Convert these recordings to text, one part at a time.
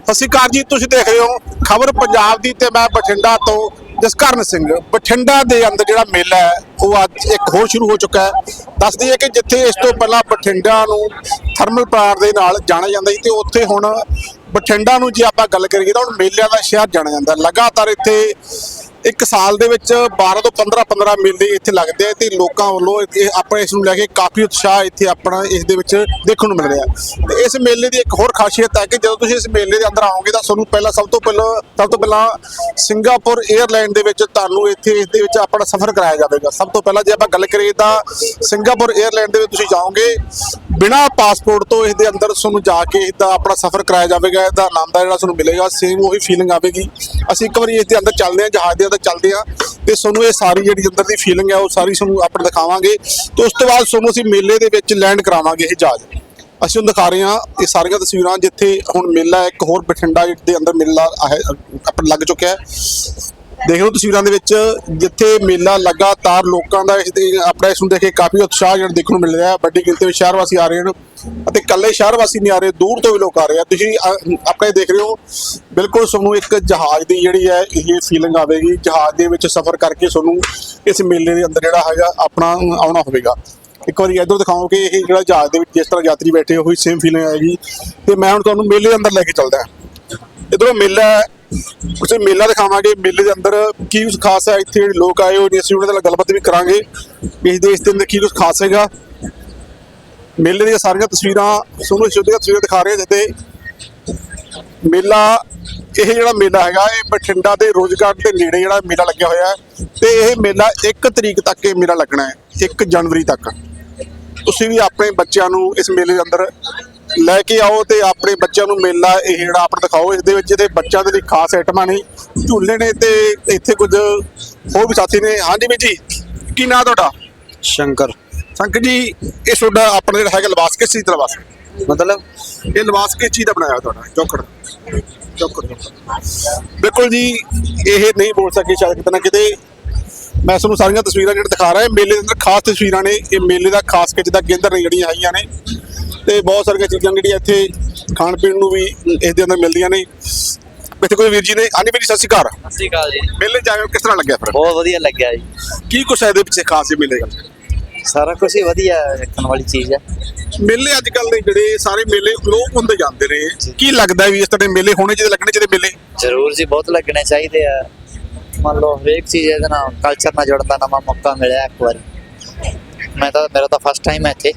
ਸਤਿ ਸ਼੍ਰੀ ਅਕਾਲ ਜੀ, ਤੁਸੀਂ ਦੇਖ ਰਹੇ ਹੋ ਖਬਰ ਪੰਜਾਬ ਦੀ ਤੇ ਮੈਂ ਬਠਿੰਡਾ ਤੋਂ ਜਸਕਰਨ ਸਿੰਘ। ਬਠਿੰਡਾ ਦੇ ਅੰਦਰ ਜਿਹੜਾ ਮੇਲਾ ਹੈ, ਉਹ ਅੱਜ ਇੱਕ ਹੋਰ ਸ਼ੁਰੂ ਹੋ ਚੁੱਕਾ ਹੈ। ਦੱਸ ਦਈਏ ਕਿ ਜਿੱਥੇ ਇਸ ਤੋਂ ਪਹਿਲਾਂ ਬਠਿੰਡਾ ਨੂੰ ਥਰਮਲ ਪਲਾਂਟ ਦੇ ਨਾਲ ਜਾਣਿਆ ਜਾਂਦਾ ਸੀ ਤੇ ਉੱਥੇ ਹੁਣ ਬਠਿੰਡਾ ਨੂੰ ਜੇ ਆਪਾਂ ਗੱਲ ਕਰੀਏ ਤਾਂ ਹੁਣ ਮੇਲਿਆਂ ਦਾ ਸ਼ਹਿਰ ਜਾਣਿਆ ਜਾਂਦਾ। ਲਗਾਤਾਰ ਇੱਥੇ ਇੱਕ ਸਾਲ ਦੇ ਵਿੱਚ 12 ਤੋਂ 15 15 ਮੇਲੇ ਇੱਥੇ ਲੱਗਦੇ ਆ ਤੇ ਲੋਕਾਂ ਵੱਲੋਂ ਇਹ ਆਪਣੇ ਇਸ ਨੂੰ ਲੈ ਕੇ ਕਾਫੀ ਉਤਸ਼ਾਹ ਇੱਥੇ ਆਪਣਾ ਇਸ ਦੇ ਵਿੱਚ ਦੇਖਣ ਨੂੰ ਮਿਲ ਰਿਹਾ। ਤੇ ਇਸ ਮੇਲੇ ਦੀ ਇੱਕ ਹੋਰ ਖਾਸੀਅਤ ਹੈ ਕਿ ਜਦੋਂ ਤੁਸੀਂ ਇਸ ਮੇਲੇ ਦੇ ਅੰਦਰ ਆਓਗੇ ਤਾਂ ਤੁਹਾਨੂੰ ਪਹਿਲਾਂ ਸਭ ਤੋਂ ਪਹਿਲਾਂ, ਸਭ ਤੋਂ ਪਹਿਲਾਂ ਸਿੰਗਾਪੁਰ 에ਅਰਲਾਈਨ ਦੇ ਵਿੱਚ ਤੁਹਾਨੂੰ ਇੱਥੇ ਇਸ ਦੇ ਵਿੱਚ ਆਪਣਾ ਸਫ਼ਰ ਕਰਾਇਆ ਜਾਵੇਗਾ। ਸਭ ਤੋਂ ਪਹਿਲਾਂ ਜੇ ਆਪਾਂ ਗੱਲ ਕਰੀਏ ਤਾਂ ਸਿੰਗਾਪੁਰ 에ਅਰਲਾਈਨ ਦੇ ਵਿੱਚ ਤੁਸੀਂ ਜਾਓਗੇ, ਬਿਨਾ ਪਾਸਪੋਰਟ ਤੋਂ ਇਸ ਦੇ ਅੰਦਰ ਤੁਹਾਨੂੰ ਜਾ ਕੇ ਇਹਦਾ ਆਪਣਾ ਸਫ਼ਰ ਕਰਾਇਆ ਜਾਵੇਗਾ ਇਹਦਾ ਆਨੰਦ ਦਾ ਜਿਹੜਾ ਤੁਹਾਨੂੰ ਮਿਲੇਗਾ ਸੇਮ ਉਹੀ ਫੀਲਿੰਗ ਆਵੇਗੀ। ਅਸੀਂ ਇੱਕ ਵਾਰੀ ਇਸ ਦੇ ਅੰਦਰ ਚੱਲਦੇ ਹਾਂ, ਜਹਾਜ਼ ਦੇ ਅੰਦਰ ਚੱਲਦੇ ਹਾਂ ਤੇ ਤੁਹਾਨੂੰ ਇਹ ਸਾਰੀ ਜਿਹੜੀ ਅੰਦਰ ਦੀ ਫੀਲਿੰਗ ਹੈ ਉਹ ਸਾਰੀ ਤੁਹਾਨੂੰ ਆਪਾਂ ਦਿਖਾਵਾਂਗੇ ਤੇ ਉਸ ਤੋਂ ਬਾਅਦ ਤੁਹਾਨੂੰ ਅਸੀਂ ਮੇਲੇ ਦੇ ਵਿੱਚ ਲੈਂਡ ਕਰਾਵਾਂਗੇ ਇਹ ਜਹਾਜ਼। ਅਸੀਂ ਹੁਣ ਦਿਖਾ ਰਹੇ ਹਾਂ ਇਹ ਸਾਰੀਆਂ ਤਸਵੀਰਾਂ ਜਿੱਥੇ ਹੁਣ ਮੇਲਾ ਇੱਕ ਹੋਰ ਬਠਿੰਡਾ ਦੇ ਅੰਦਰ ਮੇਲਾ ਹੈ ਆਪਣਾ ਲੱਗ ਚੁੱਕਿਆ ਹੈ। ਦੇਖ ਲਓ ਤਸਵੀਰਾਂ ਦੇ ਵਿੱਚ ਜਿੱਥੇ ਮੇਲਾ ਲਗਾਤਾਰ ਲੋਕਾਂ ਦਾ ਇਸ ਦੇ ਆਪਣਾ ਇਸ ਨੂੰ ਦੇਖ ਕੇ ਕਾਫੀ ਉਤਸ਼ਾਹ ਜਿਹੜਾ ਦੇਖਣ ਨੂੰ ਮਿਲ ਰਿਹਾ ਹੈ। ਵੱਡੀ ਗਿਣਤੀ ਵਿੱਚ ਸ਼ਹਿਰ ਵਾਸੀ ਆ ਰਹੇ ਹਨ ਅਤੇ ਇਕੱਲੇ ਸ਼ਹਿਰ ਵਾਸੀ ਨਹੀਂ ਆ ਰਹੇ ਦੂਰ ਤੋਂ ਵੀ ਲੋਕ ਆ ਰਹੇ ਆ। ਤੁਸੀਂ ਅ, ਆਪਣੇ ਦੇਖ ਰਹੇ ਹੋ ਬਿਲਕੁਲ ਤੁਹਾਨੂੰ ਇੱਕ ਜਹਾਜ਼ ਦੀ ਜਿਹੜੀ ਹੈ ਇਹ ਫੀਲਿੰਗ ਆਵੇਗੀ। ਜਹਾਜ਼ ਦੇ ਵਿੱਚ ਸਫ਼ਰ ਕਰਕੇ ਤੁਹਾਨੂੰ ਇਸ ਮੇਲੇ ਦੇ ਅੰਦਰ ਜਿਹੜਾ ਹੈਗਾ ਆਪਣਾ ਆਉਣਾ ਹੋਵੇਗਾ। ਇੱਕ ਵਾਰੀ ਇੱਧਰ ਦਿਖਾਓ ਕਿ ਇਹ ਜਿਹੜਾ ਜਹਾਜ਼ ਦੇ ਵਿੱਚ ਜਿਸ ਤਰ੍ਹਾਂ ਯਾਤਰੀ ਬੈਠੇ ਉਹੀ ਸੇਮ ਫੀਲਿੰਗ ਆਏਗੀ। ਤੇ ਮੈਂ ਹੁਣ ਤੁਹਾਨੂੰ ਮੇਲੇ ਦੇ ਅੰਦਰ ਲੈ ਕੇ ਚੱਲਦਾ ਹਾਂ। ਇਧਰੋਂ ਮੇਲਾ ਹੈ। ਉਸੇ ਮੇਲਾ ਦਿਖਾਵਾਂਗੇ। ਮੇਲੇ ਦੇ ਅੰਦਰ ਕੀ ਕੁਝ ਖਾਸ ਹੈ? ਇੱਥੇ ਜਿਹੜੇ ਲੋਕ ਆਏ ਹੋਏ ਨੇ, ਅਸੀਂ ਉਹਨਾਂ ਨਾਲ ਗੱਲਬਾਤ ਵੀ ਕਰਾਂਗੇ। ਵੀ ਇਸ ਦੇਸ਼ ਦੇ ਅੰਦਰ ਕੀ ਕੁਝ ਖਾਸ ਹੈਗਾ। ਮੇਲੇ ਦੀਆਂ ਸਾਰੀਆਂ ਤਸਵੀਰਾਂ ਤੁਹਾਨੂੰ ਸ਼ੁੱਧ ਤਸਵੀਰਾਂ ਦਿਖਾ ਰਹੇ ਹਾਂ ਜਿੱਤੇ ਮੇਲਾ, ਇਹ ਜਿਹੜਾ ਮੇਲਾ ਹੈਗਾ, ਇਹ ਬਠਿੰਡਾ ਦੇ ਰੋਜ਼ਗਾਰ ਦੇ ਨੇੜੇ ਜਿਹੜਾ ਮੇਲਾ ਲੱਗਿਆ ਹੋਇਆ ਹੈ ਤੇ ਇਹ ਮੇਲਾ 1 ਤਰੀਕ ਤੱਕ ਇਹ ਮੇਲਾ ਲੱਗਣਾ ਹੈ 1 ਜਨਵਰੀ ਤੱਕ। ਤੁਸੀਂ ਵੀ ਆਪਣੇ ਬੱਚਿਆਂ ਨੂੰ ਇਸ ਮੇਲੇ ਦੇ ਅੰਦਰ ਲੈ ਕੇ ਆਓ ਤੇ ਆਪਣੇ ਬੱਚਿਆਂ ਨੂੰ ਮੇਲਾ ਇਹ ਜਿਹੜਾ ਆਪਣਾ ਦਿਖਾਓ ਇਸ ਦੇ ਵਿੱਚ ਤੇ ਬੱਚਿਆਂ ਦੇ ਲਈ ਖਾਸ ਆਈਟਮਾਂ ਨੇ। ਝੂਲੇ ਨੇ ਤੇ ਇੱਥੇ ਕੁਝ ਹੋਰ ਵੀ ਸਾਥੀ ਨੇ। ਹਾਂਜੀ ਵੀ ਜੀ ਕੀ ਨਾਮ ਤੁਹਾਡਾ? ਸ਼ੰਕਰ। ਸ਼ੰਕਰ ਜੀ ਇਹ ਤੁਹਾਡਾ ਆਪਣਾ ਜਿਹੜਾ ਹੈਗਾ ਲਵਾਸ ਕਿਸ ਚੀਜ਼ ਦਾ ਲਵਾਸ ਮਤਲਬ? ਇਹ ਲਵਾਸ ਕਿਸ ਚੀਜ਼ ਦਾ ਬਣਾਇਆ ਤੁਹਾਡਾ? ਚੌਕੜ। ਚੌਕੜ ਬਿਲਕੁਲ ਜੀ ਇਹ ਨਹੀਂ ਬੋਲ ਸਕੇ ਸ਼ਾਇਦ ਕਿਤੇ ਨਾ ਕਿਤੇ। ਮੈਂ ਤੁਹਾਨੂੰ ਸਾਰੀਆਂ ਤਸਵੀਰਾਂ ਜਿਹੜੀਆਂ ਦਿਖਾ ਰਿਹਾ ਮੇਲੇ ਦੇ ਅੰਦਰ ਖਾਸ ਤਸਵੀਰਾਂ ਨੇ। ਇਹ ਮੇਲੇ ਦਾ ਖਾਸ ਖਿੱਚ ਦਾ ਕੇਂਦਰ ਨੇ ਜਿਹੜੀਆਂ ਹੈਗੀਆਂ ਨੇ। ਤੇ ਬਹੁਤ ਸਾਰੀਆਂ ਚੀਜ਼ਾਂ ਜਿਹੜੀਆਂ ਇੱਥੇ ਖਾਣ ਪੀਣ ਨੂੰ ਵੀ ਇਸ ਦੇ ਅੰਦਰ ਮਿਲਦੀਆਂ ਨੇ। ਇੱਥੇ ਕੋਈ ਵੀਰ ਜੀ ਨੇ ਵੀਰ ਜੀ ਸਤਿ ਸ਼੍ਰੀ ਅਕਾਲ। ਸਤਿ ਸ਼੍ਰੀ ਅਕਾਲ ਜੀ। ਮੇਲੇ ਜਾਏ ਕਿਸ ਤਰ੍ਹਾਂ ਲੱਗਿਆ ਫਿਰ? ਬਹੁਤ ਵਧੀਆ ਲੱਗਿਆ ਜੀ। ਕੀ ਕੁਛ ਹੈ ਇਹਦੇ ਪਿੱਛੇ ਖਾਸ ਮੇਲੇ ਦਾ? ਸਾਰਾ ਕੁਝ ਹੀ ਵਧੀਆ ਵੇਖਣ ਵਾਲੀ ਚੀਜ਼ ਹੈ। ਮੇਲੇ ਅੱਜ ਕੱਲ ਦੇ ਜਿਹੜੇ ਸਾਰੇ ਮੇਲੇ ਲੋਕ ਹੁੰਦੇ ਜਾਂਦੇ ਨੇ। ਕੀ ਲੱਗਦਾ ਵੀ ਇਸ ਤਰ੍ਹਾਂ ਦੇ ਮੇਲੇ ਹੋਣੇ ਚਾਹੀਦੇ ਲੱਗਣੇ ਚਾਹੀਦੇ ਮੇਲੇ? ਜ਼ਰੂਰ ਜੀ ਬਹੁਤ ਲੱਗਣੇ ਚਾਹੀਦੇ ਆ। ਮੰਨ ਲਓ ਹਰੇਕ ਚੀਜ਼ ਇਹਦੇ ਨਾਲ ਕਲਚਰ ਨਾਲ ਜੁੜਨ ਦਾ ਨਵਾਂ ਮੌਕਾ ਮਿਲਿਆ ਇੱਕ ਵਾਰੀ। ਮੈਂ ਤਾਂ ਮੇਰਾ ਤਾਂ ਫਸਟ ਟਾਈਮ ਹੈ ਇੱਥੇ।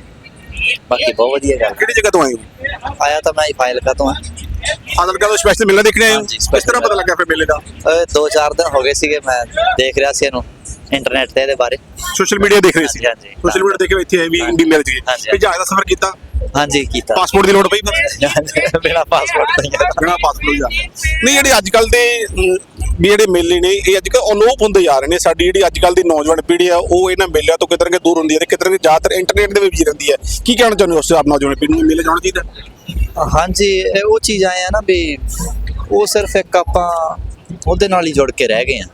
ਬਾਕੀ ਬਹੁਤ ਵਧੀਆ ਗੱਲ। ਕਿਹੜੀ ਜਗ੍ਹਾ ਤੋਂ ਆਏ ਹੋ? ਆਇਆ ਤਾਂ ਮੈਂ ਫਾਈਲ ਕਾ ਤੋਂ ਆਦਲ ਕਾ ਸਪੈਸ਼ਲ ਮੇਲਾ ਦੇਖਣੇ ਆਏ ਹੋ? ਹਾਂਜੀ, ਕਿਸ ਤਰ੍ਹਾਂ special ਪਤਾ ਲੱਗਾ ਫਿਰ ਮੇਲੇ ਦਾ? ਓਏ ਦੋ ਚਾਰ ਦਿਨ ਹੋ ਗਏ ਸੀਗੇ ਮੈਂ ਦੇਖ ਰਿਹਾ ਸੀ ਇਹਨੂੰ ਇੰਟਰਨੈਟ ਤੇ ਇਹਦੇ ਬਾਰੇ। ਸੋਸ਼ਲ ਮੀਡੀਆ ਦੇਖ ਰਹੇ ਸੀ। ਹਾਂਜੀ, ਹਾਂਜੀ। ਸੋਸ਼ਲ ਮੀਡੀਆ ਦੇਖ ਕੇ ਇੱਥੇ ਆਏ ਵੀ ਇੰਡੀ ਮਿਲ ਜੀ ਹਾਂਜੀ। ਵੀ ਜਹਾਜ਼ ਦਾ ਸਫ਼ਰ ਕੀਤਾ। ਹਾਂਜੀ ਕੀਤਾ। ਪਾਸਪੋਰਟ ਦੀ ਲੋੜ ਪਈ ਬਿਨਾ ਪਾਸਪੋਰਟ ਤੋਂ। ਬਿਨਾ ਪਾਸਪੋਰਟ ਜਾ ਨਹੀਂ ਜਿਹੜੇ ਅੱਜ ਕੱਲ ਦੇ ਵੀ ਜਿਹੜੇ ਮੇਲੇ ਨੇ ਇਹ ਅੱਜ ਕੱਲ ਅਲੋਪ ਹੁੰਦੇ ਜਾ ਰਹੇ ਨੇ। ਸਾਡੀ ਜਿਹੜੀ ਅੱਜ ਕੱਲ ਦੀ ਨੌਜਵਾਨ ਪੀੜ੍ਹੀ ਆ ਉਹ ਇਹਨਾਂ ਮੇਲਿਆਂ ਤੋਂ ਕਿਤੇ ਨਾ ਕਿਤੇ ਦੂਰ ਹੁੰਦੀ ਹੈ ਤੇ ਕਿਤੇ ਨਾ ਕਿਤੇ ਜ਼ਿਆਦਾਤਰ ਇੰਟਰਨੈਟ ਦੇ ਵਿੱਚ ਹੀ ਰਹਿੰਦੀ ਹੈ ਕੀ ਕਹਿਣਾ ਚਾਹੁੰਦੇ ਹੋ ਉਸ ਆਪ ਨੌਜਵਾਨ ਪੀੜ੍ਹੀ ਨੂੰ ਮੇਲੇ ਜਾਣਾ ਚਾਹੀਦਾ? ਹਾਂਜੀ ਇਹ ਉਹ ਚੀਜ਼ ਆਏ ਆ ਨਾ ਵੀ ਉਹ ਸਿਰਫ ਇੱਕ ਆਪਾਂ ਉਹਦੇ ਨਾਲ ਹੀ ਜੁੜ ਕੇ ਰਹਿ ਗਏ ਆ।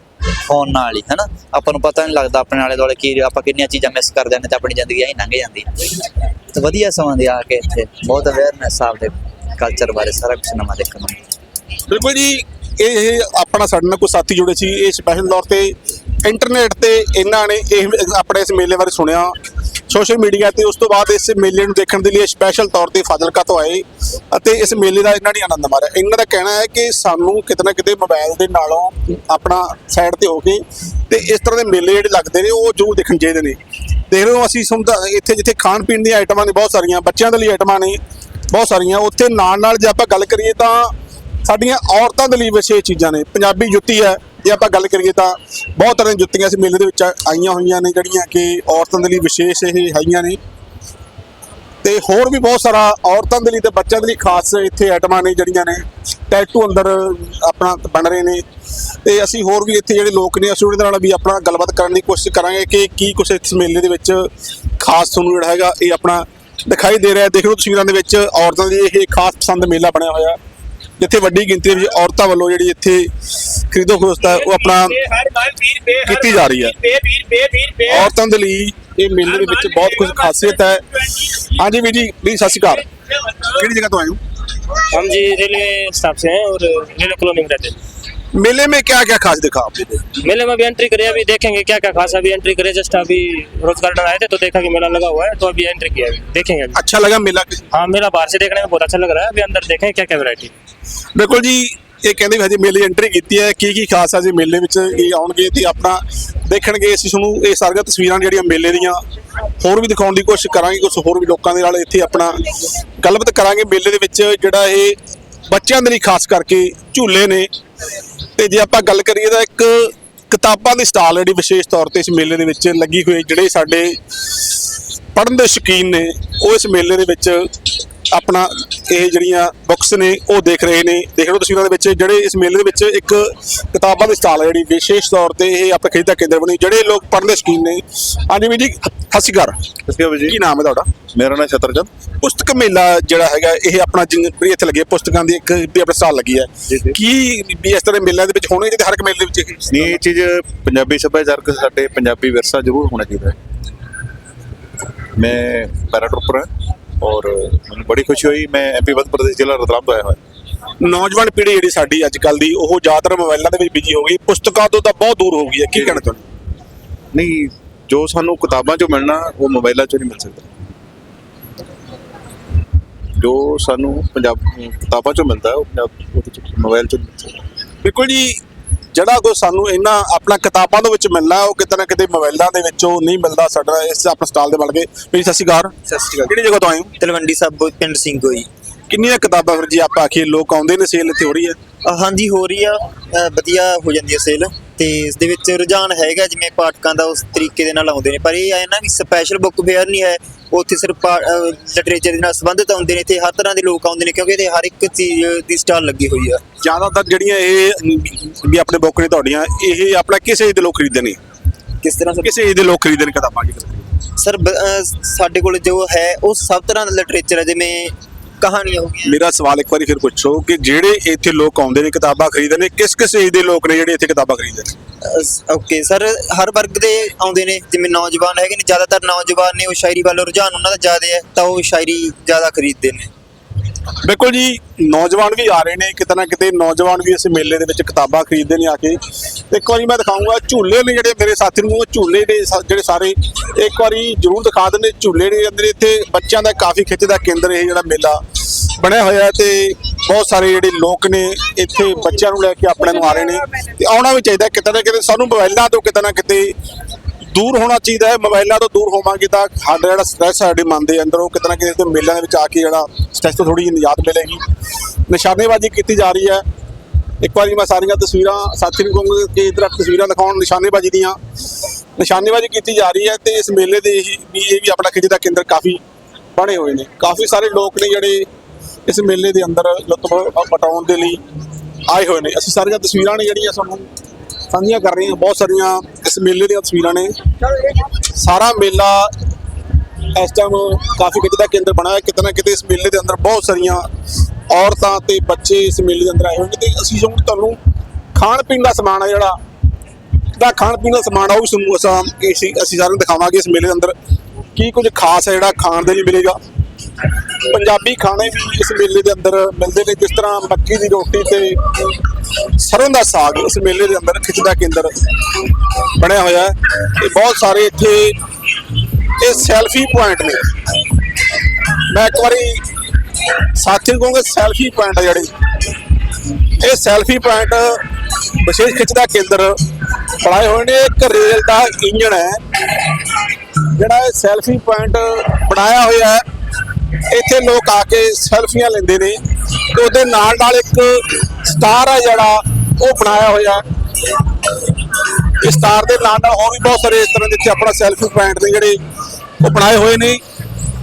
ਫੋਨ ਨਾਲ ਹੀ, ਹਨਾ? ਆਪਾਂ ਨੂੰ ਪਤਾ ਨਹੀਂ ਲੱਗਦਾ ਆਪਣੇ ਆਲੇ ਦੁਆਲੇ ਕੀ, ਆਪਾਂ ਕਿੰਨੀਆਂ ਚੀਜ਼ਾਂ ਮਿਸ ਕਰ ਜਾਂਦੇ ਤੇ ਆਪਣੀ ਜ਼ਿੰਦਗੀ ਐਂ ਲੰਘ ਜਾਂਦੀ ਹੈ। ਤੇ ਵਧੀਆ ਸਮਾਂ ਦੇ ਆ ਕੇ ਇੱਥੇ, ਬਹੁਤ ਅਵੇਅਰਨੈਸ ਆਪਦੇ ਕਲਚਰ ਬਾਰੇ, ਸਾਰਾ ਕੁਝ ਨਵਾਂ ਦੇਖਣ ਨੂੰ ਬਿਲਕੁਲ ਜੀ, ਇਹ ਇਹ ਆਪਣਾ ਸਾਡੇ ਨਾਲ ਕੋਈ ਸਾਥੀ ਜੁੜੇ ਸੀ, ਇਹ ਸਪੈਸ਼ਲ ਤੌਰ ਤੇ ਇੰਟਰਨੈਟ ਤੇ ਇਹਨਾਂ ਨੇ ਇਹ, ਆਪਣੇ ਇਸ ਮੇਲੇ ਬਾਰੇ ਸੁਣਿਆ। ਸੋਸ਼ਲ ਮੀਡੀਆ ਤੇ ਉਸ ਤੋਂ ਬਾਅਦ ਇਸ ਮੇਲੇ ਨੂੰ ਦੇਖਣ ਦੇ ਲਈ ਸਪੈਸ਼ਲ ਤੌਰ ਤੇ ਫਾਜ਼ਿਲਕਾ ਤੋਂ ਆਏ ਅਤੇ ਇਸ ਮੇਲੇ ਦਾ ਇਹਨਾਂ ਨੇ ਆਨੰਦ ਮਾਰਿਆ। ਇਹਨਾਂ ਦਾ ਕਹਿਣਾ ਹੈ ਕਿ ਸਾਨੂੰ ਕਿਤੇ ਨਾ ਕਿਤੇ ਮੋਬਾਈਲ ਦੇ ਨਾਲੋਂ ਆਪਣਾ ਸਾਈਡ ਤੇ ਹੋ ਕੇ ਤੇ ਇਸ ਤਰ੍ਹਾਂ ਦੇ ਮੇਲੇ ਜਿਹੜੇ ਲੱਗਦੇ ਨੇ, ਉਹ ਜ਼ਰੂਰ ਦੇਖਣ ਚਾਹੀਦੇ ਨੇ। ਦੇਖ ਰਹੇ ਹੋ ਅਸੀਂ ਸਮਝਾ ਇੱਥੇ ਜਿੱਥੇ ਖਾਣ ਪੀਣ ਦੀਆਂ ਆਈਟਮਾਂ ਨੇ, ਬਹੁਤ ਸਾਰੀਆਂ, ਬੱਚਿਆਂ ਦੇ ਲਈ ਆਈਟਮਾਂ ਨੇ, ਬਹੁਤ ਸਾਰੀਆਂ। ਉੱਥੇ ਨਾਲ ਨਾਲ ਜੇ ਆਪਾਂ ਗੱਲ ਕਰੀਏ ਤਾਂ ਸਾਡੀਆਂ ਔਰਤਾਂ ਦੇ ਲਈ ਵਿਸ਼ੇਸ਼ ਚੀਜ਼ਾਂ ਨੇ। ਪੰਜਾਬੀ ਜੁੱਤੀ ਹੈ ਜੇ ਆਪਾਂ ਗੱਲ ਕਰੀਏ ਤਾਂ ਬਹੁਤ ਤਰ੍ਹਾਂ ਦੀਆਂ ਜੁੱਤੀਆਂ ਇਸ ਮੇਲੇ ਦੇ ਵਿੱਚ ਆਈਆਂ ਹੋਈਆਂ ਨੇ, ਜਿਹੜੀਆਂ ਕਿ ਔਰਤਾਂ ਦੇ ਲਈ ਵਿਸ਼ੇਸ਼ ਇਹ ਹੈਗੀਆਂ ਨੇ। ਤੇ ਹੋਰ ਵੀ ਬਹੁਤ ਸਾਰਾ ਔਰਤਾਂ ਦੇ ਲਈ ਤੇ ਬੱਚਿਆਂ ਦੇ ਲਈ ਖਾਸ ਇੱਥੇ ਆਈਟਮਾਂ ਨੇ ਜਿਹੜੀਆਂ ਨੇ। ਟੈਟੂ ਅੰਦਰ ਆਪਣਾ ਬਣ ਰਹੇ ਨੇ। ਤੇ ਅਸੀਂ ਹੋਰ ਵੀ ਇੱਥੇ ਜਿਹੜੇ ਲੋਕ ਨੇ, ਅਸੀਂ ਉਹਨਾਂ ਦੇ ਨਾਲ ਵੀ ਆਪਣਾ ਗੱਲਬਾਤ ਕਰਨ ਦੀ ਕੋਸ਼ਿਸ਼ ਕਰਾਂਗੇ ਕਿ ਕੀ ਕੁਛ ਇਸ ਮੇਲੇ ਦੇ ਵਿੱਚ ਖਾਸ ਤੁਹਾਨੂੰ ਜਿਹੜਾ ਹੈਗਾ ਇਹ ਆਪਣਾ ਦਿਖਾਈ ਦੇ ਰਿਹਾ। ਹੈ। ਦੇਖ ਲਓ ਤਸਵੀਰਾਂ ਦੇ ਵਿੱਚ ਔਰਤਾਂ ਦੀ ਇਹ ਖਾਸ ਪਸੰਦ ਮੇਲਾ ਬਣਿਆ ਹੋਇਆ। ਜਿੱਥੇ ਵੱਡੀ ਗਿਣਤੀ ਵਿੱਚ ਔਰਤਾਂ ਵੱਲੋਂ ਜਿਹੜੀ ਇੱਥੇ ਖਰੀਦੋ ਫਰੋਖਤ ਹੈ ਉਹ ਆਪਣਾ ਕੀਤੀ ਜਾ ਰਹੀ ਹੈ ਔਰਤਾਂ ਦੇ ਲਈ ਇਹ ਮੇਲੇ ਦੇ ਵਿੱਚ ਬਹੁਤ ਕੁਝ ਖਾਸੀਅਤ ਹੈ ਹਾਂਜੀ ਵੀਰ ਜੀ ਵੀ ਸਤਿ ਸ਼੍ਰੀ ਅਕਾਲ ਕਿਹੜੀ ਜਗ੍ਹਾ ਤੋਂ ਆਏ ਹੋ हम जी रेलवे स्टाफ से हैं और रेलवे कॉलोनी में रहते हैं मेले में क्या क्या खास दिखा आपने मेले में अभी एंट्री करी अभी देखेंगे क्या क्या खास अभी एंट्री करे जस्ट अभी रोज गार्डन आए थे तो देखा कि मेला लगा हुआ है तो अभी एंट्री किया अभी देखेंगे अभी अच्छा लगा मेला हाँ मेला बाहर से देखने में बहुत अच्छा लग रहा है अभी अंदर देखें क्या क्या वैरायटी ਬਿਲਕੁਲ ਜੀ, ਇਹ ਕਹਿੰਦੇ ਵੀ ਹਜੇ ਮੇਲੇ ਐਂਟਰੀ ਕੀਤੀ ਹੈ, ਕੀ ਕੀ ਖਾਸ ਹੈ ਜੀ ਮੇਲੇ ਵਿੱਚ ਇਹ ਆਉਣਗੇ ਤੇ ਆਪਣਾ ਦੇਖਣਗੇ, ਅਸੀਂ ਤੁਹਾਨੂੰ ਇਹ ਸਾਰੀਆਂ ਤਸਵੀਰਾਂ ਜਿਹੜੀਆਂ ਮੇਲੇ ਦੀਆਂ, ਹੋਰ ਵੀ ਦਿਖਾਉਣ ਦੀ ਕੋਸ਼ਿਸ਼ ਕਰਾਂਗੇ ਕੁਝ ਹੋਰ ਵੀ ਲੋਕਾਂ ਦੇ ਨਾਲ ਇੱਥੇ ਆਪਣਾ ਗੱਲਬਾਤ ਕਰਾਂਗੇ। ਮੇਲੇ ਦੇ ਵਿੱਚ ਜਿਹੜਾ ਇਹ ਬੱਚਿਆਂ ਦੇ ਲਈ ਖਾਸ ਕਰਕੇ ਝੂਲੇ ਨੇ। ਤੇ ਜੇ ਆਪਾਂ ਗੱਲ ਕਰੀਏ ਤਾਂ ਇੱਕ ਕਿਤਾਬਾਂ ਦੀ ਸਟਾਲ ਜਿਹੜੀ ਵਿਸ਼ੇਸ਼ ਤੌਰ ਤੇ ਇਸ ਮੇਲੇ ਦੇ ਵਿੱਚ ਲੱਗੀ ਹੋਈ ਜਿਹੜੇ ਸਾਡੇ ਪੜ੍ਹਨ ਦੇ ਸ਼ੌਕੀਨ ਨੇ, ਉਹ ਇਸ ਮੇਲੇ ਦੇ ਵਿੱਚ ਆਪਣਾ ਇਹ ਜਿਹੜੀਆਂ ਬੁੱਕਸ ਨੇ ਉਹ ਦੇਖ ਰਹੇ ਨੇ। ਦੇਖ ਲਓ ਤਸਵੀਰਾਂ ਦੇ ਵਿੱਚ ਜਿਹੜੇ ਇਸ ਮੇਲੇ ਦੇ ਵਿੱਚ ਇੱਕ ਕਿਤਾਬਾਂ ਦੀ ਸਟਾਲ ਹੈ ਜਿਹੜੀ ਵਿਸ਼ੇਸ਼ ਤੌਰ ਤੇ ਇਹ ਆਪਾਂ ਖਰੀਦਾ ਕੇਂਦਰ ਬਣੀ। ਜਿਹੜੇ ਲੋਕ ਪੜ੍ਹਨ ਦੇ ਸ਼ੌਕੀਨ ਨੇ। ਹਾਂਜੀ ਵੀ ਜੀ ਸਤਿ ਸ਼੍ਰੀ ਅਕਾਲ। ਸਤਿ ਸ਼੍ਰੀ ਕੀ ਨਾਮ ਹੈ ਤੁਹਾਡਾ? ਮੇਰਾ ਨਾਮ ਛਤਰਚੰਦ। ਪੁਸਤਕ ਮੇਲਾ ਜਿਹੜਾ ਹੈਗਾ ਇਹ ਆਪਣਾ ਜਿਹੜੀ ਇੱਥੇ ਲੱਗੀ ਪੁਸਤਕਾਂ ਦੀ ਇੱਕ ਵੀ ਆਪਣਾ ਸਟਾਲ ਲੱਗੀ ਹੈ। ਜੀ, ਜੀ। ਕੀ ਵੀ ਇਸ ਤਰ੍ਹਾਂ ਮੇਲਿਆਂ ਦੇ ਵਿੱਚ ਹੋਣੇ ਜਿਹਦੇ ਹਰ ਇੱਕ ਮੇਲੇ ਦੇ ਵਿੱਚ ਇਹ ਚੀਜ਼ ਪੰਜਾਬੀ ਸੱਭਿਆਚਾਰਕ ਸਾਡੇ ਪੰਜਾਬੀ ਵਿਰਸਾ ਜ਼ਰੂਰ ਹੋਣਾ ਚਾਹੀਦਾ ਹੈ। ਮੈਂ ਪੈਰਾਟਰੂਪਰ ਹਾਂ। ਔਰ ਮੈਨੂੰ ਬੜੀ ਖੁਸ਼ੀ ਹੋਈ ਮੈਂ ਐਮਪੀ ਮੱਧ ਪ੍ਰਦੇਸ਼ ਜ਼ਿਲ੍ਹਾ ਰਤਲਾਮ ਤੋਂ ਆਇਆ ਹਾਂ ਨੌਜਵਾਨ ਪੀੜ੍ਹੀ ਜਿਹੜੀ ਸਾਡੀ ਅੱਜ ਕੱਲ ਦੀ ਉਹ ਜ਼ਿਆਦਾਤਰ ਮੋਬਾਈਲਾਂ ਦੇ ਵਿੱਚ ਬਿਜ਼ੀ ਹੋ ਗਈ ਪੁਸਤਕਾਂ ਤੋਂ ਤਾਂ ਬਹੁਤ ਦੂਰ ਹੋ ਗਈ ਹੈ ਕੀ ਕਹਿਣਾ ਚਾਹੁੰਦੇ ਨਹੀਂ ਜੋ ਸਾਨੂੰ ਕਿਤਾਬਾਂ 'ਚੋਂ ਮਿਲਣਾ ਉਹ ਮੋਬਾਈਲਾਂ 'ਚੋਂ ਨਹੀਂ ਮਿਲ ਸਕਦਾ। ਜੋ ਸਾਨੂੰ ਪੰਜਾਬ ਕਿਤਾਬਾਂ 'ਚੋਂ ਮਿਲਦਾ ਉਹ ਪੰਜਾਬ ਉਹਦੇ 'ਚ ਮੋਬਾਈਲ 'ਚੋਂ ਨਹੀਂ ਮਿਲ ਸਕਦਾ। ਬਿਲਕੁਲ ਜੀ ਜਿਹੜਾ ਕੋ ਸਾਨੂੰ ਇਹਨਾਂ ਆਪਣਾ ਕਿਤਾਬਾਂ ਦੇ ਵਿੱਚ ਮਿਲਣਾ ਉਹ ਕਿਤੇ ਨਾ ਕਿਤੇ ਮੋਬਾਈਲਾਂ ਦੇ ਵਿੱਚੋਂ ਨਹੀਂ ਮਿਲਦਾ ਸਾਡਾ ਇਸ ਆਪਣਾ ਸਟਾਲ ਦੇ ਬਣ ਕੇ ਵੀ ਸਤਿ ਸ਼੍ਰੀ ਅਕਾਲ। ਸਤਿ ਸ਼੍ਰੀ ਅਕਾਲ। ਕਿਹੜੀ ਜਗ੍ਹਾ ਤੋਂ ਆਏ ਹੋ? ਤਲਵੰਡੀ ਸਾਬੋ ਪਿੰਡ ਸਿੰਘੋਈ ਕਿੰਨੀਆਂ ਕਿਤਾਬਾਂ ਫਿਰ ਜੀ ਆਪਾਂ ਆਖੀਏ ਲੋਕ ਆਉਂਦੇ ਨੇ ਸੇਲ ਇੱਥੇ ਹੋ ਰਹੀ ਹੈ? ਹਾਂਜੀ ਹੋ ਰਹੀ ਆ। ਵਧੀਆ ਹੋ ਜਾਂਦੀ ਹੈ ਸੇਲ ਤੇ ਇਸ ਦੇ ਵਿੱਚ ਰੁਝਾਨ ਹੈਗਾ ਜਿਵੇਂ ਪਾਠਕਾਂ ਦਾ ਉਸ ਤਰੀਕੇ ਦੇ ਨਾਲ ਆਉਂਦੇ ਨੇ। ਪਰ ਇਹ ਹੈ ਨਾ ਵੀ ਸਪੈਸ਼ਲ ਬੁੱਕ ਫੇਅਰ ਨਹੀਂ ਹੈ। ਉੱਥੇ ਸਿਰਫ ਲਿਟਰੇਚਰ ਦੇ ਨਾਲ ਸੰਬੰਧਿਤ ਆਉਂਦੇ ਨੇ ਤੇ ਹਰ ਤਰ੍ਹਾਂ ਦੇ ਲੋਕ ਆਉਂਦੇ ਨੇ ਕਿਉਂਕਿ ਇਹਦੇ ਹਰ ਇੱਕ ਚੀਜ਼ ਦੀ ਸਟਾਲ ਲੱਗੀ ਹੋਈ ਆ। ਜ਼ਿਆਦਾਤਰ ਜਿਹੜੀਆਂ ਇਹ ਵੀ ਆਪਣੇ ਬੁੱਕ ਨੇ ਤੁਹਾਡੀਆਂ ਇਹ ਆਪਣਾ ਕਿਸੇ ਏਜ ਦੇ ਲੋਕ ਖਰੀਦਦੇ ਨੇ ਕਿਸ ਤਰ੍ਹਾਂ ਸਰ? ਕਿਸੇ ਏਜ ਦੇ ਲੋਕ ਖਰੀਦਦੇ ਨੇ ਕਿਤਾਬਾਂ ਜੀ। ਸਰ ਬ- ਸਾਡੇ ਕੋਲ ਜੋ ਹੈ ਉਹ ਸਭ ਤਰ੍ਹਾਂ ਦਾ ਲਿਟਰੇਚਰ ਹੈ ਜਿਵੇਂ ਕਹਾਣੀਆਂ ਹੋ ਗਈਆਂ। ਮੇਰਾ ਸਵਾਲ ਇੱਕ ਵਾਰੀ ਫਿਰ ਪੁੱਛੋ ਕਿ ਜਿਹੜੇ ਇੱਥੇ ਲੋਕ ਆਉਂਦੇ ਨੇ ਕਿਤਾਬਾਂ ਖਰੀਦਣ ਨੇ ਕਿਸ ਕਿਸ ਏਜ ਦੇ ਲੋਕ ਨੇ ਜਿਹੜੇ ਇੱਥੇ ਕਿਤਾਬਾਂ ਖਰੀਦਦੇ ਨੇ? ਓਕੇ ਸਰ ਹਰ ਵਰਗ ਦੇ ਆਉਂਦੇ ਨੇ ਜਿਵੇਂ ਨੌਜਵਾਨ ਹੈਗੇ ਨੇ ਜ਼ਿਆਦਾਤਰ ਨੌਜਵਾਨ ਨੇ ਉਹ ਸ਼ਾਇਰੀ ਵੱਲ ਰੁਝਾਨ ਉਹਨਾਂ ਦਾ ਜ਼ਿਆਦਾ ਹੈ ਤਾਂ ਉਹ ਸ਼ਾਇਰੀ ਜ਼ਿਆਦਾ ਖਰੀਦਦੇ ਨੇ। ਬਿਲਕੁਲ ਜੀ, ਨੌਜਵਾਨ ਵੀ ਆ ਰਹੇ ਨੇ, ਕਿਤੇ ਨਾ ਕਿਤੇ ਨੌਜਵਾਨ ਵੀ ਇਸ ਮੇਲੇ ਦੇ ਵਿੱਚ ਕਿਤਾਬਾਂ ਖਰੀਦਦੇ ਨੇ ਆ ਕੇ। ਇੱਕ ਵਾਰੀ ਮੈਂ ਦਿਖਾਉਂਗਾ, ਝੂਲੇ ਨੇ ਜਿਹੜੇ ਮੇਰੇ ਸਾਥੀ ਨੂੰ, ਉਹ ਝੂਲੇ ਨੇ ਜਿਹੜੇ ਸਾਰੇ, ਇੱਕ ਵਾਰੀ ਜ਼ਰੂਰ ਦਿਖਾ ਦਿੰਦੇ, ਝੂਲੇ ਨੇ ਅੰਦਰ ਇੱਥੇ ਬੱਚਿਆਂ ਦਾ ਕਾਫੀ ਖਿੱਚ ਦਾ ਕੇਂਦਰ ਇਹ ਜਿਹੜਾ ਮੇਲਾ ਬਣਿਆ ਹੋਇਆ ਹੈ ਤੇ ਬਹੁਤ ਸਾਰੇ ਜਿਹੜੇ ਲੋਕ ਨੇ ਇੱਥੇ ਬੱਚਿਆਂ ਨੂੰ ਲੈ ਕੇ ਆਪਣੇ ਨੂੰ ਆ ਰਹੇ ਨੇ ਤੇ ਆਉਣਾ ਵੀ ਚਾਹੀਦਾ ਕਿਤੇ ਨਾ ਕਿਤੇ ਸਾਨੂੰ ਮੋਬਾਈਲਾਂ ਤੋਂ ਕਿਤੇ ਨਾ ਕਿਤੇ ਦੂਰ ਹੋਣਾ ਚਾਹੀਦਾ ਹੈ, ਮੋਬਾਈਲਾਂ ਤੋਂ ਦੂਰ ਹੋਵਾਂਗੇ ਤਾਂ ਸਾਡਾ ਜਿਹੜਾ ਸਟ੍ਰੈਸ ਸਾਡੇ ਮਨ ਦੇ ਅੰਦਰ ਉਹ ਕਿਤੇ ਨਾ ਕਿਤੇ ਮੇਲਿਆਂ ਦੇ ਵਿੱਚ ਆ ਕੇ ਜਿਹੜਾ ਸਟ੍ਰੈਸ ਤੋਂ ਥੋੜੀ ਜਿਹੀ ਨਿਜਾਤ ਮਿਲੇਗੀ। ਨਿਸ਼ਾਨੇਬਾਜ਼ੀ ਕੀਤੀ ਜਾ ਰਹੀ ਹੈ। ਇੱਕ ਵਾਰੀ ਮੈਂ ਸਾਰੀਆਂ ਤਸਵੀਰਾਂ, ਸਾਥੀ ਨੂੰ ਕਹੂੰਗਾ ਕਿ ਇਧਰ ਤਸਵੀਰਾਂ ਦਿਖਾਉਣ, ਨਿਸ਼ਾਨੇਬਾਜ਼ੀ ਦੀਆਂ। ਨਿਸ਼ਾਨੇਬਾਜ਼ੀ ਕੀਤੀ ਜਾ ਰਹੀ ਹੈ ਤੇ ਇਸ ਮੇਲੇ ਦੇ ਹੀ ਵੀ ਇਹ ਵੀ ਆਪਣਾ ਖਿੱਚ ਦਾ ਕੇਂਦਰ ਕਾਫੀ ਬਣੇ ਹੋਏ ਨੇ। ਕਾਫੀ ਸਾਰੇ ਲੋਕ ਨੇ ਜਿਹੜੇ ਇਸ ਮੇਲੇ ਦੇ ਅੰਦਰ ਲੁਤਫ ਪਟਾਉਣ ਦੇ ਲਈ ਆਏ ਹੋਏ ਨੇ। ਅਸੀਂ ਸਾਰੀਆਂ ਤਸਵੀਰਾਂ ਨੇ ਜਿਹੜੀਆਂ ਸਾਨੂੰ ਸਾਂਝੀਆਂ ਕਰ ਰਹੇ ਹਾਂ ਬਹੁਤ ਸਾਰੀਆਂ ਇਸ ਮੇਲੇ ਦੀਆਂ ਤਸਵੀਰਾਂ ਨੇ। ਸਾਰਾ ਮੇਲਾ ਇਸ ਟਾਈਮ ਕਾਫੀ ਖਿੱਚ ਦਾ ਕੇਂਦਰ ਬਣਾਇਆ ਹੈ ਕਿਤੇ ਨਾ ਕਿਤੇ ਇਸ ਮੇਲੇ ਦੇ ਅੰਦਰ ਬਹੁਤ ਸਾਰੀਆਂ ਔਰਤਾਂ ਤੇ ਬੱਚੇ ਇਸ ਮੇਲੇ ਦੇ ਅੰਦਰ ਆਏ ਹੋਏ ਨੇ ਤੇ ਅਸੀਂ ਹੁਣ ਤੁਹਾਨੂੰ ਖਾਣ ਪੀਣ ਦਾ ਸਮਾਨ ਆ ਜਿਹੜਾ, ਦਾ ਖਾਣ ਪੀਣ ਦਾ ਸਮਾਨ ਆ, ਉਹ ਵੀ ਤੁਹਾਨੂੰ ਅਸੀਂ ਅਸੀਂ ਸਾਰਿਆਂ ਨੂੰ ਦਿਖਾਵਾਂਗੇ ਇਸ ਮੇਲੇ ਦੇ ਅੰਦਰ। ਕੀ ਕੁਝ ਖਾਸ ਹੈ ਜਿਹੜਾ ਖਾਣ ਦੇ ਲਈ ਮਿਲੇਗਾ? ਪੰਜਾਬੀ ਖਾਣੇ ਵੀ ਇਸ ਮੇਲੇ ਦੇ ਅੰਦਰ ਮਿਲਦੇ ਨੇ, ਜਿਸ ਤਰ੍ਹਾਂ ਮੱਕੀ ਦੀ ਰੋਟੀ ਤੇ ਸਰੋਂ ਦਾ ਸਾਗ ਇਸ ਮੇਲੇ ਦੇ ਅੰਦਰ ਖਿੱਚਦਾ ਕੇਂਦਰ ਬਣਿਆ ਹੋਇਆ ਹੈ। ਤੇ ਬਹੁਤ ਸਾਰੇ ਇੱਥੇ ਇਹ ਸੈਲਫੀ ਪੁਆਇੰਟ ਨੇ। ਮੈਂ ਇੱਕ ਵਾਰੀ ਸਾਥੀ ਕਹੂੰਗਾ ਸੈਲਫੀ ਪੁਆਇੰਟ ਆ ਜਿਹੜੇ। ਇਹ ਸੈਲਫੀ ਪੁਆਇੰਟ ਵਿਸ਼ੇਸ਼ ਖਿੱਚਦਾ ਕੇਂਦਰ ਬਣਾਏ ਹੋਏ ਨੇ। ਇੱਕ ਰੇਲ ਦਾ ਇੰਜਣ ਹੈ, ਜਿਹੜਾ ਇਹ ਸੈਲਫੀ ਪੁਆਇੰਟ ਬਣਾਇਆ ਹੋਇਆ ਹੈ। ਇੱਥੇ ਲੋਕ ਆ ਕੇ ਸੈਲਫੀਆਂ ਲੈਂਦੇ ਨੇ ਤੇ ਉਹਦੇ ਨਾਲ ਨਾਲ ਇੱਕ ਸਟਾਰ ਹੈ ਜਿਹੜਾ ਉਹ ਬਣਾਇਆ ਹੋਇਆ। ਇਸ ਸਟਾਰ ਦੇ ਨਾਲ ਨਾਲ ਹੋਰ ਵੀ ਬਹੁਤ ਸਾਰੇ ਇਸ ਤਰ੍ਹਾਂ ਦੇ ਇੱਥੇ ਆਪਣਾ ਸੈਲਫੀ ਪੁਆਇੰਟ ਨੇ ਜਿਹੜੇ ਉਹ ਬਣਾਏ ਹੋਏ ਨੇ।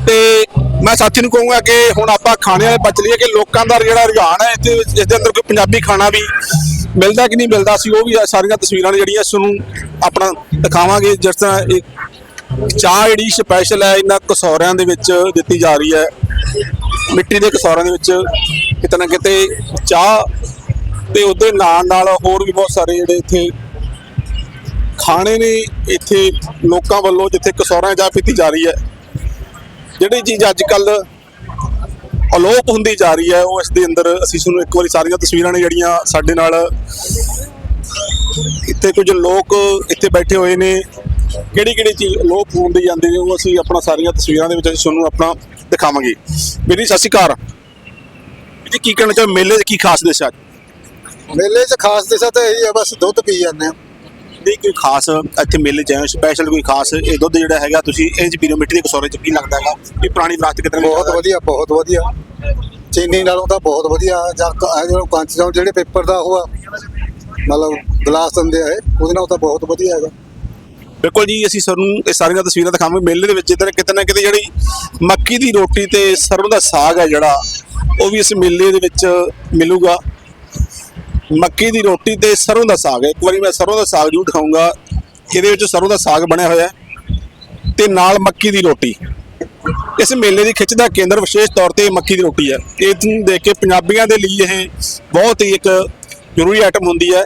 ਤੇ ਮੈਂ ਸਾਥੀ ਨੂੰ ਕਹੂੰਗਾ ਕਿ ਹੁਣ ਆਪਾਂ ਖਾਣੇ ਵਾਲੇ ਬਚ ਲਈਏ ਕਿ ਲੋਕਾਂ ਦਾ ਜਿਹੜਾ ਰੁਝਾਨ ਹੈ ਇੱਥੇ ਇਸ ਦੇ ਅੰਦਰ ਕੋਈ ਪੰਜਾਬੀ ਖਾਣਾ ਵੀ ਮਿਲਦਾ ਕਿ ਨਹੀਂ ਮਿਲਦਾ ਸੀ ਉਹ ਵੀ ਸਾਰੀਆਂ ਤਸਵੀਰਾਂ ਨੇ ਜਿਹੜੀਆਂ ਇਸ ਨੂੰ ਆਪਣਾ ਦਿਖਾਵਾਂਗੇ, ਜਿਸ ਤਰ੍ਹਾਂ ਇਹ ਚਾਹ ਜਿਹੜੀ ਸਪੈਸ਼ਲ ਹੈ, ਇਹਨਾਂ ਕਸੌਰਿਆਂ ਦੇ ਵਿੱਚ ਦਿੱਤੀ ਜਾ ਰਹੀ ਹੈ। ਮਿੱਟੀ ਦੇ ਕਸੌਰਿਆਂ ਦੇ ਵਿੱਚ ਕਿਤੇ ਨਾ ਕਿਤੇ ਚਾਹ ਤੇ ਉਹਦੇ ਨਾਲ ਨਾਲ ਹੋਰ ਵੀ ਬਹੁਤ ਸਾਰੇ ਜਿਹੜੇ ਇੱਥੇ ਖਾਣੇ ਨੇ ਇੱਥੇ ਲੋਕਾਂ ਵੱਲੋਂ ਜਿੱਥੇ ਕਸੌਰਾਂ 'ਚ ਚਾਹ ਪੀਤੀ ਜਾ ਰਹੀ ਹੈ। ਜਿਹੜੀ ਚੀਜ਼ ਅੱਜ ਕੱਲ ਅਲੋਪ ਹੁੰਦੀ ਜਾ ਰਹੀ ਹੈ, ਉਹ ਇਸ ਦੇ ਅੰਦਰ ਅਸੀਂ ਤੁਹਾਨੂੰ ਇੱਕ ਵਾਰੀ ਸਾਰੀਆਂ ਤਸਵੀਰਾਂ ਨੇ ਜਿਹੜੀਆਂ ਸਾਡੇ ਨਾਲ ਇੱਥੇ ਕੁਝ ਲੋਕ ਇੱਥੇ ਬੈਠੇ ਹੋਏ ਨੇ। ਕਿਹੜੀ ਕਿਹੜੀ ਚੀਜ਼ ਅਲੋਪ ਹੁੰਦੀ ਜਾਂਦੀ ਹੈ ਉਹ ਅਸੀਂ ਆਪਣਾ ਸਾਰੀਆਂ ਤਸਵੀਰਾਂ ਦੇ ਵਿੱਚ ਅਸੀਂ ਤੁਹਾਨੂੰ ਆਪਣਾ ਦਿਖਾਵਾਂਗੇ। ਮੇਰੀ ਸਤਿ ਸ਼੍ਰੀ ਅਕਾਲ। ਵੀਰ ਜੀ ਕੀ ਕਹਿਣਾ ਚਾਹੋ ਮੇਲੇ 'ਚ ਕੀ ਖਾਸ ਦਿਸ਼ ਹੈ ਮੇਲੇ 'ਚ ਖਾਸ ਦਿਸ਼ਾ ਤਾਂ ਇਹੀ ਹੈ ਬਸ ਦੁੱਧ ਪੀ ਜਾਂਦੇ ਆ। ਨਹੀਂ ਕੋਈ ਖਾਸ ਇੱਥੇ ਮੇਲੇ 'ਚ ਆਏ ਸਪੈਸ਼ਲ ਕੋਈ ਖਾਸ ਇਹ ਦੁੱਧ ਜਿਹੜਾ ਹੈਗਾ ਤੁਸੀਂ ਇਹ 'ਚ ਪੀਰੋ ਮਿੱਟੀ ਦੇ ਕਸੌਰੇ 'ਚ ਕੀ ਲੱਗਦਾ ਹੈਗਾ? ਵੀ ਪੁਰਾਣੀ ਵਿਰਾਸਤ ਕਿਤੇ ਬਹੁਤ ਵਧੀਆ ਬਹੁਤ ਵਧੀਆ। ਚੀਨੀ ਨਾਲੋਂ ਤਾਂ ਬਹੁਤ ਵਧੀਆ ਜਾਂ ਇਹ ਜਿਹੜਾ ਕੰਚ ਜਾਂ ਜਿਹੜੇ ਪੇਪਰ ਦਾ ਉਹ ਆ ਮਤਲਬ ਗਲਾਸ ਦਿੰਦੇ ਆ ਇਹ ਉਹਦੇ ਨਾਲ ਤਾਂ ਬਹੁਤ ਵਧੀਆ ਹੈਗਾ। ਬਿਲਕੁਲ ਜੀ, ਅਸੀਂ ਸਾਨੂੰ ਇਹ ਸਾਰੀਆਂ ਤਸਵੀਰਾਂ ਦਿਖਾਵਾਂਗੇ। ਮੇਲੇ ਦੇ ਵਿੱਚ ਇੱਧਰ ਕਿਤੇ ਨਾ ਕਿਤੇ ਜਿਹੜੀ ਮੱਕੀ ਦੀ ਰੋਟੀ ਤੇ ਸਰੋਂ ਦਾ ਸਾਗ ਹੈ ਜਿਹੜਾ, ਉਹ ਵੀ ਇਸ ਮੇਲੇ ਦੇ ਵਿੱਚ ਮਿਲੂਗਾ। ਮੱਕੀ ਦੀ ਰੋਟੀ ਤੇ ਸਰੋਂ ਦਾ ਸਾਗ ਹੈ। ਇੱਕ ਵਾਰੀ ਮੈਂ ਸਰੋਂ ਦਾ ਸਾਗ ਜ਼ਰੂਰ ਦਿਖਾਊਂਗਾ। ਇਹਦੇ ਵਿੱਚ ਸਰੋਂ ਦਾ ਸਾਗ ਬਣਿਆ ਹੋਇਆ ਹੈ ਤੇ ਨਾਲ ਮੱਕੀ ਦੀ ਰੋਟੀ। ਇਸ ਮੇਲੇ ਦੀ ਖਿੱਚ ਦਾ ਕੇਂਦਰ ਵਿਸ਼ੇਸ਼ ਤੌਰ ਤੇ ਮੱਕੀ ਦੀ ਰੋਟੀ ਹੈ। ਇਹ ਨੂੰ ਦੇਖ ਕੇ ਪੰਜਾਬੀਆਂ ਦੇ ਲਈ ਇਹ ਬਹੁਤ ਹੀ ਇੱਕ ਜ਼ਰੂਰੀ ਆਈਟਮ ਹੁੰਦੀ ਹੈ।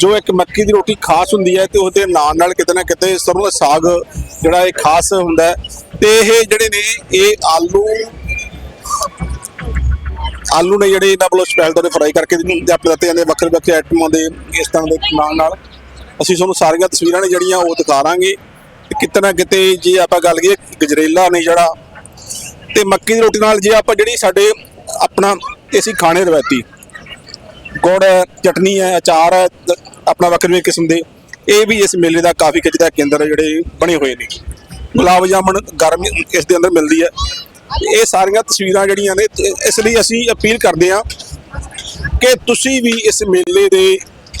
ਜੋ ਇੱਕ ਮੱਕੀ ਦੀ ਰੋਟੀ ਖਾਸ ਹੁੰਦੀ ਹੈ ਤੇ ਉਹਦੇ ਨਾਲ ਨਾਲ ਕਿਤੇ ਨਾ ਕਿਤੇ ਸਰੋਂ ਦਾ ਸਾਗ ਜਿਹੜਾ ਇਹ ਖਾਸ ਹੁੰਦਾ ਹੈ। ਤੇ ਇਹ ਜਿਹੜੇ ਨੇ, ਇਹ ਆਲੂ ਆਲੂ ਨੇ ਜਿਹੜੇ ਇਹਨਾਂ ਵੱਲੋਂ ਸਪੈਸ਼ਲ ਤੌਰ ਤੇ ਫਰਾਈ ਕਰਕੇ ਇਹਨੂੰ ਆਪਣੇ ਦਿੱਤੇ ਜਾਂਦੇ ਵੱਖਰੇ ਵੱਖਰੇ ਆਈਟਮਾਂ ਦੇ ਇਸ ਤਰ੍ਹਾਂ ਦੇ ਨਾਲ ਨਾਲ। ਅਸੀਂ ਤੁਹਾਨੂੰ ਸਾਰੀਆਂ ਤਸਵੀਰਾਂ ਨੇ ਜਿਹੜੀਆਂ ਉਹ ਦਿਖਾਵਾਂਗੇ ਤੇ ਕਿਤੇ ਨਾ ਕਿਤੇ ਜੇ ਆਪਾਂ ਗੱਲ ਕਰੀਏ, ਗਜਰੇਲਾ ਨੇ ਜਿਹੜਾ, ਤੇ ਮੱਕੀ ਦੀ ਰੋਟੀ ਨਾਲ ਜੇ ਆਪਾਂ ਜਿਹੜੀ ਸਾਡੇ ਆਪਣਾ ਅਸੀਂ ਖਾਣੇ ਰਵਾਇਤੀ ਗੁੜ ਹੈ, ਚਟਨੀ ਹੈ, ਅਚਾਰ ਹੈ ਆਪਣਾ ਵੱਖਰੇ ਕਿਸਮ ਦੇ। ਇਹ ਵੀ ਇਸ ਮੇਲੇ ਦਾ ਕਾਫੀ ਖਿੱਚ ਦਾ ਕੇਂਦਰ ਜਿਹੜੇ ਬਣੇ ਹੋਏ ਨੇ। ਗੁਲਾਬ ਜਾਮਣ ਗਰਮ ਇਸ ਦੇ ਅੰਦਰ ਮਿਲਦੀ ਹੈ। ਇਹ ਸਾਰੀਆਂ ਤਸਵੀਰਾਂ ਜਿਹੜੀਆਂ ਨੇ ਇਸ ਲਈ ਅਸੀਂ ਅਪੀਲ ਕਰਦੇ ਹਾਂ ਕਿ ਤੁਸੀਂ ਵੀ ਇਸ ਮੇਲੇ ਦੇ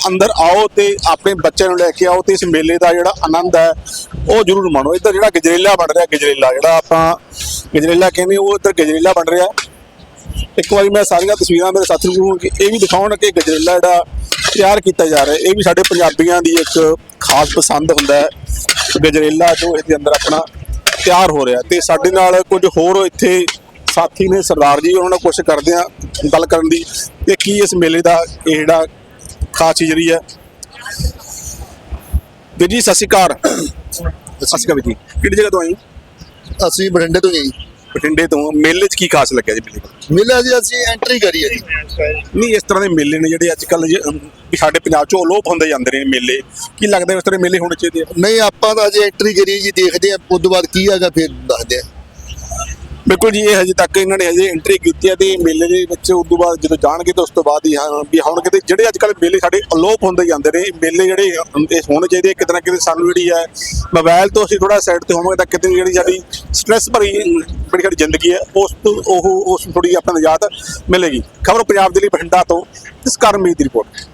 ਅੰਦਰ ਆਓ ਤੇ ਆਪਣੇ ਬੱਚਿਆਂ ਨੂੰ ਲੈ ਕੇ ਆਓ ਤੇ ਇਸ ਮੇਲੇ ਦਾ ਜਿਹੜਾ ਆਨੰਦ ਹੈ, ਉਹ ਜ਼ਰੂਰ ਮਾਣੋ। ਇੱਧਰ ਜਿਹੜਾ ਗਜਰੇਲਾ ਬਣ ਰਿਹਾ, ਗਜਰੇਲਾ ਜਿਹੜਾ ਆਪਾਂ ਗਜਰੇਲਾ ਕਹਿੰਦੇ ਉਹ ਇੱਧਰ ਗਜਰੇਲਾ ਬਣ ਰਿਹਾ। ਇੱਕ ਵਾਰੀ ਮੈਂ ਸਾਰੀਆਂ ਤਸਵੀਰਾਂ ਮੇਰੇ ਸਾਥੀ ਨੂੰ ਇਹ ਵੀ ਦਿਖਾਉਣ ਕਿ ਗਜਰੇਲਾ ਜਿਹੜਾ ਤਿਆਰ ਕੀਤਾ ਜਾ ਰਿਹਾ ਇਹ ਵੀ ਸਾਡੇ ਪੰਜਾਬੀਆਂ ਦੀ ਇੱਕ ਖਾਸ ਪਸੰਦ ਹੁੰਦਾ ਹੈ। ਗਜਰੇਲਾ ਜੋ ਇਹਦੇ ਅੰਦਰ ਆਪਣਾ ਤਿਆਰ ਹੋ ਰਿਹਾ ਤੇ ਸਾਡੇ ਨਾਲ ਕੁਝ ਹੋਰ ਇੱਥੇ ਸਾਥੀ ਨੇ ਸਰਦਾਰ ਜੀ ਉਹਨਾਂ ਨਾਲ ਕੋਸ਼ਿਸ਼ ਕਰਦੇ ਆ ਗੱਲ ਕਰਨ ਦੀ ਕਿ ਕੀ ਇਸ ਮੇਲੇ ਦਾ ਇਹ ਜਿਹੜਾ ਖਾਸ ਚੀਜ਼ ਰਹੀ ਹੈ। ਵੀਰ ਜੀ ਸਤਿ ਸ਼੍ਰੀ ਅਕਾਲ। ਸਤਿ ਸ਼੍ਰੀ ਅਕਾਲ ਜੀ। ਕਿਹੜੀ ਜਗ੍ਹਾ ਤੋਂ ਆਏ? ਅਸੀਂ ਬਠਿੰਡੇ ਤੋਂ ਗਏ ਬਠਿੰਡੇ ਤੋਂ ਮੇਲੇ 'ਚ ਕੀ ਖਾਸ ਲੱਗਿਆ ਜੀ ਮੇਲੇ ਦਾ ਮਿਲਿਆ ਜੀ ਅਸੀਂ ਐਂਟਰੀ ਕਰੀ ਹੈ ਜੀ। ਨਹੀਂ ਇਸ ਤਰ੍ਹਾਂ ਦੇ ਮੇਲੇ ਨੇ ਜਿਹੜੇ ਅੱਜ ਕੱਲ ਸਾਡੇ ਪੰਜਾਬ ਚੋਂ ਅਲੋਪ ਹੁੰਦੇ ਜਾਂਦੇ ਨੇ ਮੇਲੇ। ਕੀ ਲੱਗਦਾ ਇਸ ਤਰ੍ਹਾਂ ਦੇ ਮੇਲੇ ਹੋਣੇ ਚਾਹੀਦੇ ਆ? ਨਹੀਂ ਆਪਾਂ ਤਾਂ ਅਜੇ ਐਂਟਰੀ ਕਰੀ ਜੀ ਦੇਖਦੇ ਆ ਉਸ ਤੋਂ ਬਾਅਦ ਕੀ ਹੈਗਾ ਫਿਰ ਦੱਸਦੇ ਆ ਬਿਲਕੁਲ ਜੀ ਇਹ ਹਜੇ ਤੱਕ ਇਹਨਾਂ ਨੇ ਹਜੇ ਐਂਟਰੀ ਕੀਤੀ ਹੈ ਤੇ ਮੇਲੇ ਦੇ ਵਿੱਚ ਉਸ ਤੋਂ ਬਾਅਦ ਜਦੋਂ ਜਾਣਗੇ ਤਾਂ ਉਸ ਤੋਂ ਬਾਅਦ ਹੀ ਹਾਂ ਵੀ ਹੁਣ ਕਿਤੇ ਜਿਹੜੇ ਅੱਜ ਕੱਲ ਮੇਲੇ ਸਾਡੇ ਅਲੋਪ ਹੁੰਦੇ ਜਾਂਦੇ ਨੇ ਮੇਲੇ ਜਿਹੜੇ ਇਹ ਹੋਣੇ ਚਾਹੀਦੇ ਆ, ਕਿਤੇ ਨਾ ਕਿਤੇ ਸਾਨੂੰ ਜਿਹੜੀ ਹੈ ਮੋਬਾਈਲ ਤੋਂ ਅਸੀਂ ਥੋੜਾ ਸਾਈਡ ਤੇ ਹੋਵਾਂਗੇ ਤਾਂ ਕਿਤੇ ਜਿਹੜੀ ਸਾਡੀ ਸਟ੍ਰੈਸ ਭਰੀ ਬੜੀ ਸਾਡੀ ਜ਼ਿੰਦਗੀ ਹੈ ਉਸ ਤੋਂ ਉਹ ਉਸ ਥੋੜੀ ਆਪਾਂ ਨੂੰ ਯਾਦ ਮਿਲੇਗੀ। ਖਬਰ ਪੰਜਾਬ ਦੇ ਲਈ ਬਠਿੰਡਾ ਤੋਂ ਇਸ ਕਰਮੀਤ ਦੀ ਰਿਪੋਰਟ